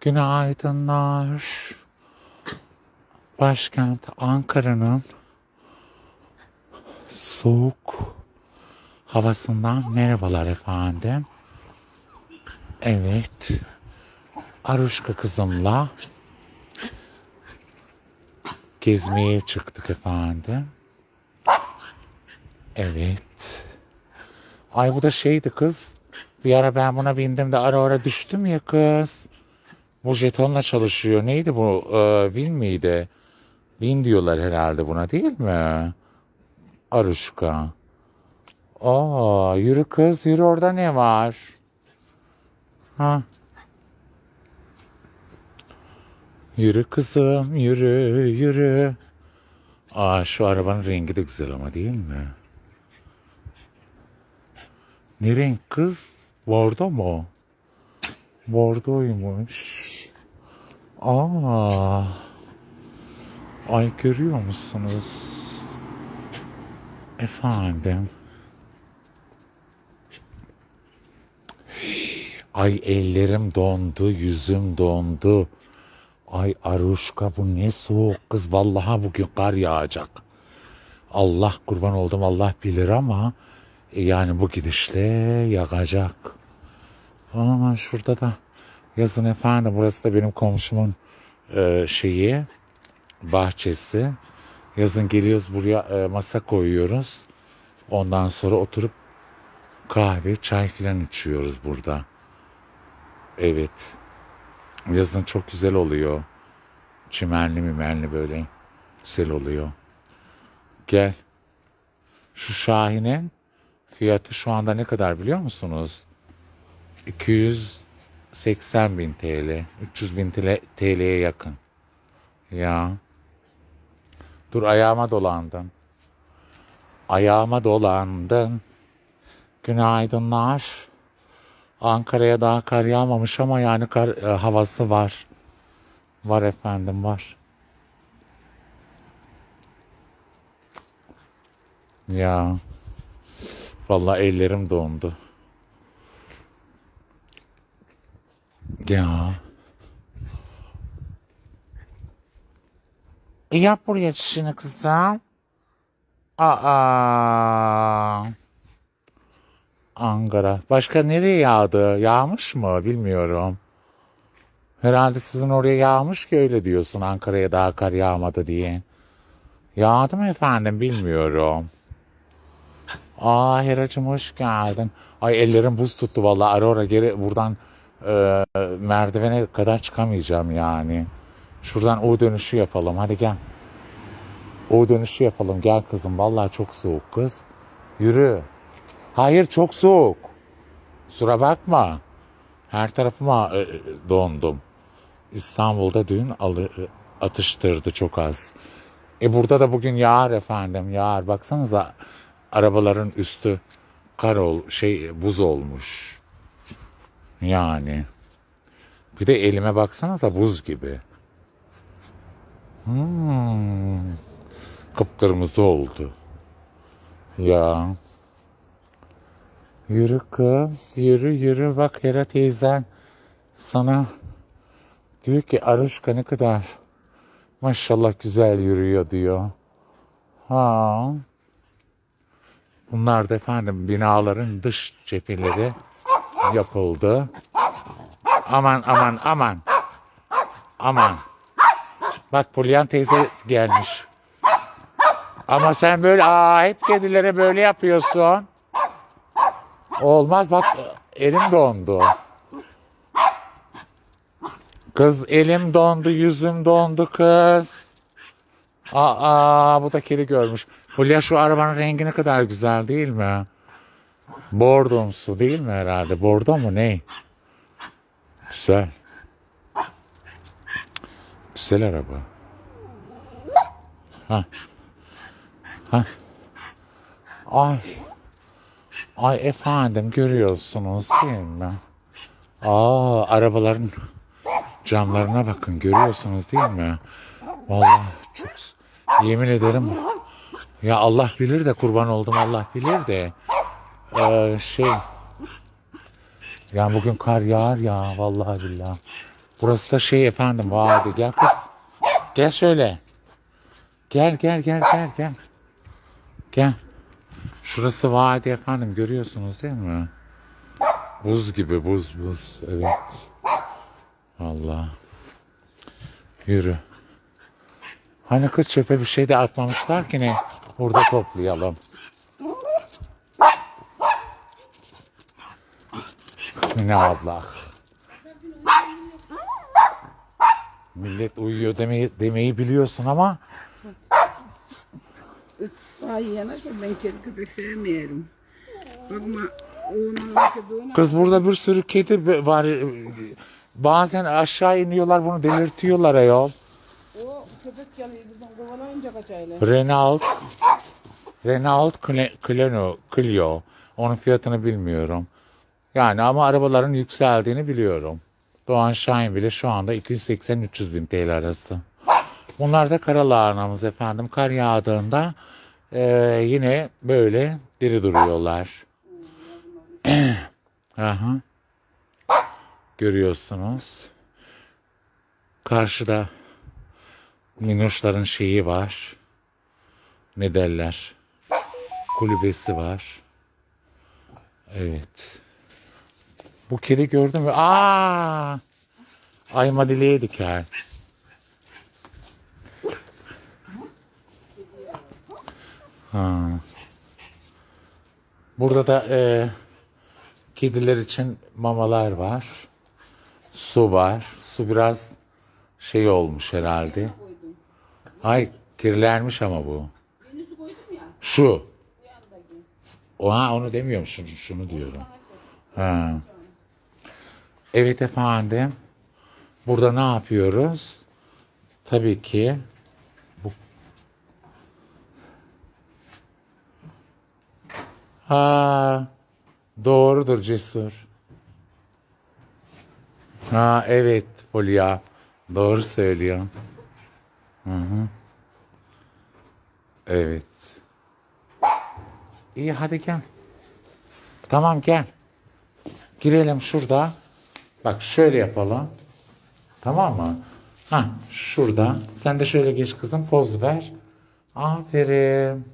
Günaydınlar. Başkent Ankara'nın soğuk havasından merhabalar efendim. Evet. Aruşka kızımla gezmeye çıktık efendim. Evet. Ay bu da şeydi kız. Bir ara ben buna bindim de ara ara düştüm ya kız. Bu jetonla çalışıyor. Neydi bu? Ee, Win miydi? Win diyorlar herhalde buna değil mi? Aruşka. Aa, yürü kız yürü orada ne var? Ha. Yürü kızım yürü yürü. Aa şu arabanın rengi de güzel ama değil mi? Ne renk kız? Bordo mu? Bordoymuş. Aa. Ay görüyor musunuz? Efendim. Ay ellerim dondu, yüzüm dondu. Ay Aruşka bu ne soğuk kız. Vallahi bugün kar yağacak. Allah kurban oldum Allah bilir ama e, yani bu gidişle yağacak. Aa, şurada da yazın efendim burası da benim komşumun e, şeyi bahçesi. Yazın geliyoruz buraya e, masa koyuyoruz. Ondan sonra oturup kahve, çay filan içiyoruz burada. Evet. Yazın çok güzel oluyor. Çimenli mimenli böyle güzel oluyor. Gel. Şu Şahin'in fiyatı şu anda ne kadar biliyor musunuz? 280 bin TL. 300 bin TL, TL'ye yakın. Ya. Dur ayağıma dolandın. Ayağıma dolandın. Günaydınlar. Ankara'ya daha kar yağmamış ama yani kar e, havası var. Var efendim var. Ya. Vallahi ellerim dondu. Ya. Yap buraya çişini kızım. Aa. Ankara. Başka nereye yağdı? Yağmış mı? Bilmiyorum. Herhalde sizin oraya yağmış ki öyle diyorsun Ankara'ya daha kar yağmadı diye. Yağdı mı efendim bilmiyorum. Aa Heracığım hoş geldin. Ay ellerim buz tuttu vallahi ara ara geri buradan e, merdivene kadar çıkamayacağım yani. Şuradan U dönüşü yapalım hadi gel. U dönüşü yapalım gel kızım vallahi çok soğuk kız. Yürü. Hayır çok soğuk. Kusura bakma. Her tarafıma e, e, dondum. İstanbul'da dün alı, e, atıştırdı çok az. E burada da bugün yağar efendim yağar. Baksanıza arabaların üstü kar ol şey buz olmuş. Yani. Bir de elime baksanıza buz gibi. Hmm. Kıpkırmızı oldu. Ya. Yürü kız, yürü yürü. Bak Hera teyzen sana diyor ki Aruşka ne kadar maşallah güzel yürüyor diyor. Ha. Bunlar da efendim binaların dış cepheleri yapıldı. Aman aman aman. Aman. Bak Pulyan teyze gelmiş. Ama sen böyle aa hep kedilere böyle yapıyorsun. Olmaz bak elim dondu. Kız elim dondu, yüzüm dondu kız. Aa bu da kedi görmüş. Fulya şu arabanın rengi ne kadar güzel değil mi? Bordomsu değil mi herhalde? Bordo mu ne? Güzel. Güzel araba. Ha. Ha. Ay. Ay efendim görüyorsunuz değil mi? Aa arabaların camlarına bakın görüyorsunuz değil mi? Vallahi çok yemin ederim ya Allah bilir de kurban oldum Allah bilir de ee, şey yani bugün kar yağar ya vallahi billahi Burası da şey efendim vadi. Gel kız. Gel şöyle. Gel gel gel gel gel. Gel. Şurası vadi efendim görüyorsunuz değil mi? Buz gibi buz buz. Evet. Allah. Yürü. Hani kız çöpe bir şey de atmamışlar ki ne? Burada toplayalım. Ne abla. Millet uyuyor demeyi, demeyi biliyorsun ama Ay ben kedi köpek sevmiyorum. Bakma kız burada bir sürü kedi var. Bazen aşağı iniyorlar bunu delirtiyorlar ayol. o köpek geliyor buradan kovalayınca kaçayla. Renault Renault Clio, Clio. Onun fiyatını bilmiyorum. Yani ama arabaların yükseldiğini biliyorum. Doğan Şahin bile şu anda 280-300 bin TL arası. Bunlar da karalağınamız efendim. Kar yağdığında eee, yine böyle diri duruyorlar. Aha. Görüyorsunuz. Karşıda minnoşların şeyi var. Ne derler? Kulübesi var. Evet. Bu kedi gördün mü? Aa! Ayma dileğe diker. Ha. Burada da e, kediler için mamalar var. Su var. Su biraz şey olmuş herhalde. Ay kirlenmiş ama bu. Yeni su koydum ya Şu. Oha onu demiyorum şunu, şunu diyorum. Ha. Evet efendim. Burada ne yapıyoruz? Tabii ki bu Ha, doğrudur cesur. Ha evet Fulya. Doğru söylüyor. Hı hı. Evet. İyi hadi gel. Tamam gel. Girelim şurada. Bak şöyle yapalım. Tamam mı? Ha şurada. Sen de şöyle geç kızım poz ver. Aferin.